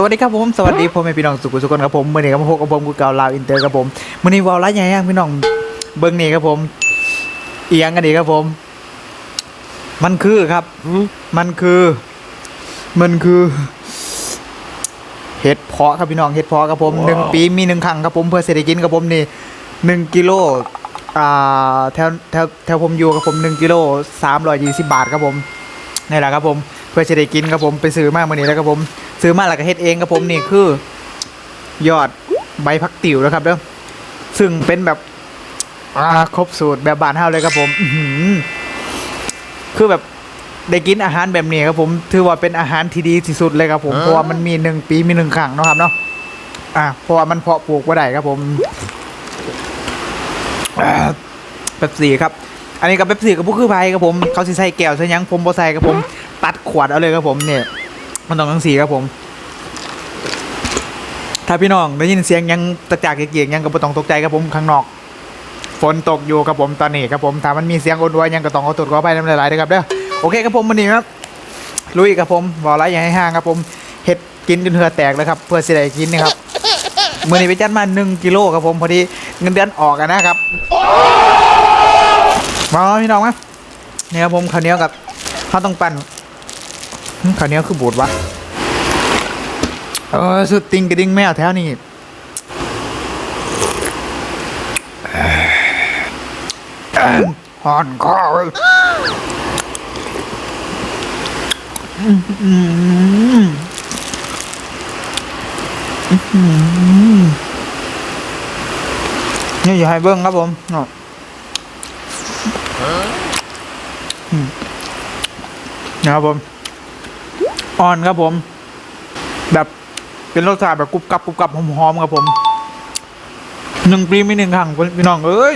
สวัสดีครับผมสวัสดีพ่อแม่พี่น้องสุขุมสุขคนครับผมมื่อนี้ครับพบกับผมกูเก่าลาวอินเตอร์ครับผมมื่อนี้วอลไลฟ์ใหญ่ยังพี่น้องเบิ้งนี่ครับผม เอียงกันดีครับผม มันคือครับมันคือ มันคือเห็ดเพาะครับพี่น้องเห็ดเพาะครับผมหนึ่งปีมีหนึ่งครั้งครับผมเพื่อเศรษฐกินครับผมนี่หนึ่งกิโลอ่าแถวแถวแถวผมอยู่ครับผมหนึ่งกิโลสามร้อยยี่สิบบาทครับผมนี่แหละครับผมเพื่อจะได้กินครับผมไปซื้อมาเมื่อนี้แล้วครับผมซื้อมาแล้วก็เฮ็ดเองครับผมนี่คือ ยอดใบพักติ๋วนะครับเด้อซึ่งเป็นแบบอ่าครบสูตรแบบบ้านเฮาเลยครับผมอื้อหือคือแบบได้กินอาหารแบบนี้ครับผมถือว่าเป็นอาหารที่ดีที่สุดเลยครับผมเพราะว่ามันมีหนึ่งปีมีหนึ่งครั้งเนาะครับเนาะอ่าเพราะว่ามันเพาะปลูกว่าได้ครับผมอ่าเป๊ปซี่ครับ อันนี้กับเป๊ปซี่กับพวกคือไพครับผม เขาสิใส่แก้วใส่หยังผมบ่ใส่ครับผม ตัดขวดเอาเลยครับผมเนี่ย มันต้องทั้งสี่ครับผม ถ้าพี่น้องได้ยินเสียงยังตะจากเกียงยังก็บ่ต้องตกใจครับผมข้างนอก ฝนตกอยู่ครับผมตอนนี้ครับผมถ้ามันมีเสียงอนวยยังก็ต้องเอาตรวจขอไปน้ำลายๆนะครับเด้อโอเคครับผมวันนี้ครับลุยครับผมบอไลอย่าให้ห่างครับผมเห็ดกินจนเหือแตกเลยครับเพื่อสิได้กินนะครับมื่อนี้ไปจัดมาหนึ่งกิโลครับผมพอดีเงินเดือนออกนะครับมาพี่น้องมาเนี่ยครับผมข้าวเหนียวกับข้าวต้องปั่น หึข้าวนียวคือบูดวะเออสุดติงกระดิ่งแมวแถวนี้หอนคอเว้ยอื้อหืออื้อหือนี่อย่าให้เบิ้งครับผมนาะอืมนะครับผม อ่อนครับผม แบบเป็นรสชาติแบบกรุบกรับกรุบกรับหอมๆครับผมหนึ่งปีไม่หนึ่งครั้งพี่น้องเอ้ย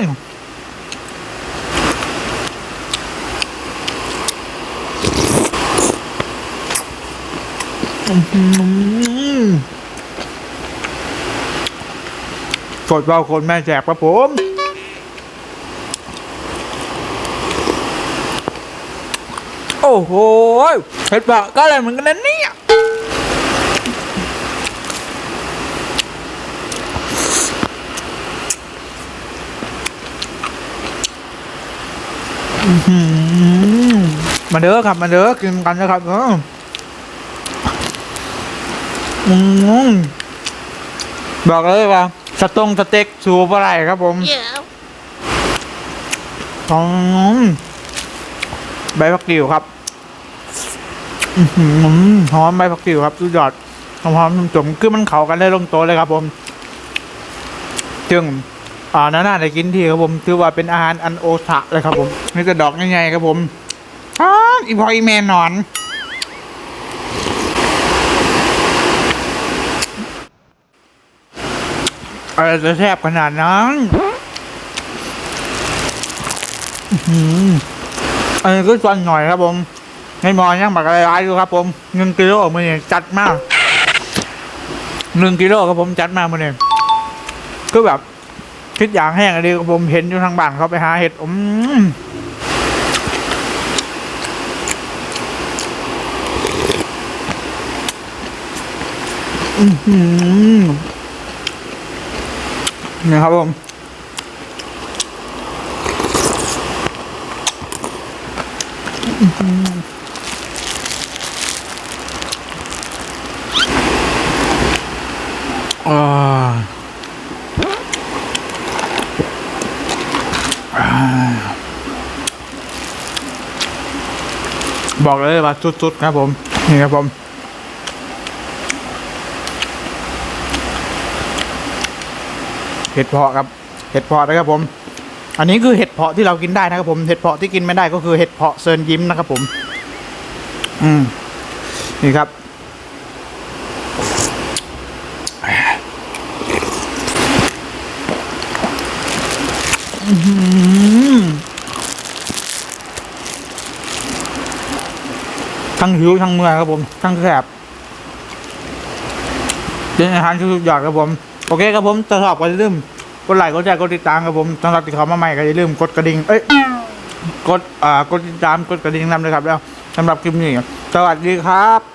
สดเบาคนแม่แจกครับผม โอ้โหเห็ดปะก็อะไรเหมือนกันนะเนี่ยอืมมาเด้อครับมาเด้อกินกันนะครับเอออืมบอกเลยว่าสตงสเต็กสูบอะไรครับผม Yeah. อืมใบผักติ๋วครับอื้อ หอมใบผักติ๋วครับสุดยอดหอมๆจมคือมันเข้ากันได้ลงตัวเลยครับ ผมจึงอ่าน่าๆได้กินทีครับผมถือว่าเป็นอาหารอันโอชะเลยครับ ผมนี่จะดอกใหญ่ๆครับผมอ้าอีพออีแมนนอนอะไรจะแซ่บขนาดนั้นอืมอันนี้ก็ส่วนหน่อยครับผม ในหมอยังบักอะไรร้ายอยู่ครับ ผมหนึ่งกิโลมือนี่ยจัดมากหนึ่งกิโลครับผมจัดมากมือนี่ยก็แบบคิดอย่างแห้งอะไรผมเห็นอยู่ทางบ้านเขาไปหาเห็ดอืมอื้อหือนี่ครับผมอื บอกเลยว่าสุดๆครับผม นี่ครับผมเห็ดเพาะครับ เห็ดเพาะนะครับผม อันนี้คือเห็ดเพาะที่เรากินได้นะครับผม เห็ดเพาะที่กินไม่ได้ก็คือเห็ดเพาะเซินยิ้มนะครับผม อืม นี่ครับ อื้อหือ ทั้งหิวทั้งเมื่อยครับผม ทั้งแสบเป็นอาหารที่สุดยอดครับผม โอเคครับผมจะชอบก็อย่าลืมกดไลค์กดแชร์กดติดตามครับผมสำหรับที่เขามาใหม่ก็อย่าลืมกดกระดิ่งเอ้ยกดอ่ากดติดตามกดกระดิ่งนำเลยครับแล้วสำหรับคลิปนี้ สวัสดีครับ